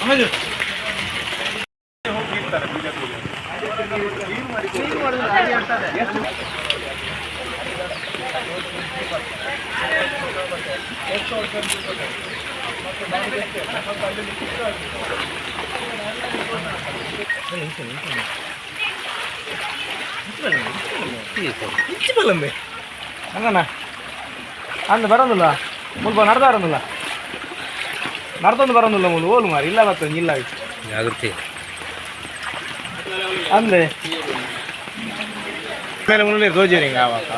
Hello ಹೋಕಿ ಇರ್ತಾರೆ ಬಿಡೋ ಬಿಡೋ ನೀರು ಬರ್ತಿದೆ ನಡ್ದೊಂದು ಬರೋದಿಲ್ಲ ಮುಲ್ ಓಲು ಮಾರಿ ಇಲ್ಲ ಬರ್ತದೆ ಇಲ್ಲ ಜಾಗೃತಿ ಅಂದ್ರೆ ಮೇಲೆ ಮುನ್ನಡೆ ರೋಜೇರಿ ಹಿಂಗೆ ಆವಾಗ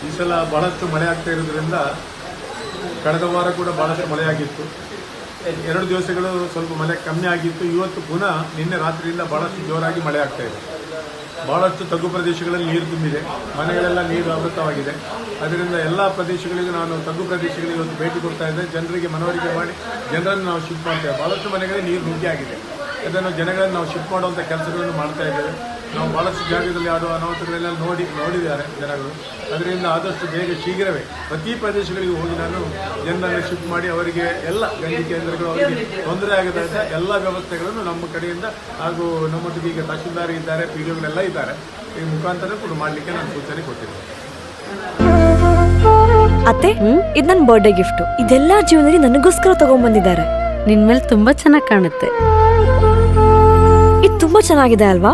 ಈ ಸಲ ಬಹಳಷ್ಟು ಮಳೆ ಆಗ್ತಾ ಇರೋದ್ರಿಂದ ಕಳೆದ ವಾರ ಕೂಡ ಬಹಳಷ್ಟು ಮಳೆಯಾಗಿತ್ತು. ಎರಡು ದಿವಸಗಳು ಸ್ವಲ್ಪ ಮಳೆ ಕಮ್ಮಿ ಆಗಿತ್ತು. ಇವತ್ತು ಪುನಃ ನಿನ್ನೆ ರಾತ್ರಿಯಿಂದ ಬಹಳಷ್ಟು ಜೋರಾಗಿ ಮಳೆ ಆಗ್ತಾ ಇದೆ. ಬಹಳಷ್ಟು ತಗ್ಗು ಪ್ರದೇಶಗಳಲ್ಲಿ ನೀರು ತುಂಬಿದೆ. ಮನೆಗಳೆಲ್ಲ ನೀರು ಆವೃತವಾಗಿದೆ ಅದರಿಂದ ಎಲ್ಲ ಪ್ರದೇಶಗಳಿಗೂ ನಾನು ತಗ್ಗು ಪ್ರದೇಶಗಳಿಗೆ ಇವತ್ತು ಭೇಟಿ ಕೊಡ್ತಾ ಇದ್ದೆ. ಜನರಿಗೆ ಮನವರಿಕೆ ಮಾಡಿ ಜನರನ್ನು ನಾವು ಶಿಫ್ಟ್ ಮಾಡ್ತೇವೆ. ಬಹಳಷ್ಟು ಮನೆಗಳಲ್ಲಿ ನೀರು ನುಗ್ಗಿ ಆಗಿದೆ. ಅದನ್ನು ಜನಗಳನ್ನು ನಾವು ಶಿಫ್ಟ್ ಮಾಡುವಂಥ ಕೆಲಸಗಳನ್ನು ಮಾಡ್ತಾ ಇದ್ದೇವೆ. ನಾವು ಭಾಳಷ್ಟು ಜಾಗದಲ್ಲಿ ಆಡುವ ಅನಾಹುತಗಳೆಲ್ಲ ನೋಡಿ ನೋಡಿದ್ದಾರೆ ಜನಗಳು. ಅದರಿಂದ ಆದಷ್ಟು ಬೇಗ ಶೀಘ್ರವೇ ಪ್ರತಿ ಪ್ರದೇಶಗಳಿಗೆ ಹೋಗಿ ನಾನು ಜನರನ್ನು ಶಿಫ್ಟ್ ಮಾಡಿ ಅವರಿಗೆ ಎಲ್ಲ ಗಂಡಿ ಕೇಂದ್ರಗಳು ಅವರಿಗೆ ತೊಂದರೆ ಆಗದಂತೆ ಎಲ್ಲ ವ್ಯವಸ್ಥೆಗಳನ್ನು ನಮ್ಮ ಕಡೆಯಿಂದ ಹಾಗೂ ನಮ್ಮೊಟ್ಟಿಗೆ ಈಗ ತಹಶೀಲ್ದಾರ್ ಇದ್ದಾರೆ, ಪಿ ಡಿಒಗಳೆಲ್ಲ ಇದ್ದಾರೆ. ಈ ಮುಖಾಂತರ ಕೂಡ ಮಾಡಲಿಕ್ಕೆ ನಾನು ಸೂಚನೆ ಕೊಟ್ಟಿದ್ದೆ ಅತ್ತೆ, ಇದು ನನ್ನ ಬರ್ಡೇ ಗಿಫ್ಟ್ ಇದೆಲ್ಲ ಜೀವನದಲ್ಲಿ ನನಗೋಸ್ಕರ ತಗೊಂಡ್ಬಂದಿದ್ದಾರೆ ನಿನ್ ಮೇಲೆ ತುಂಬಾ ಚೆನ್ನಾಗಿ ಕಾಣುತ್ತೆ. ಇದು ತುಂಬಾ ಚೆನ್ನಾಗಿದೆ ಅಲ್ವಾ?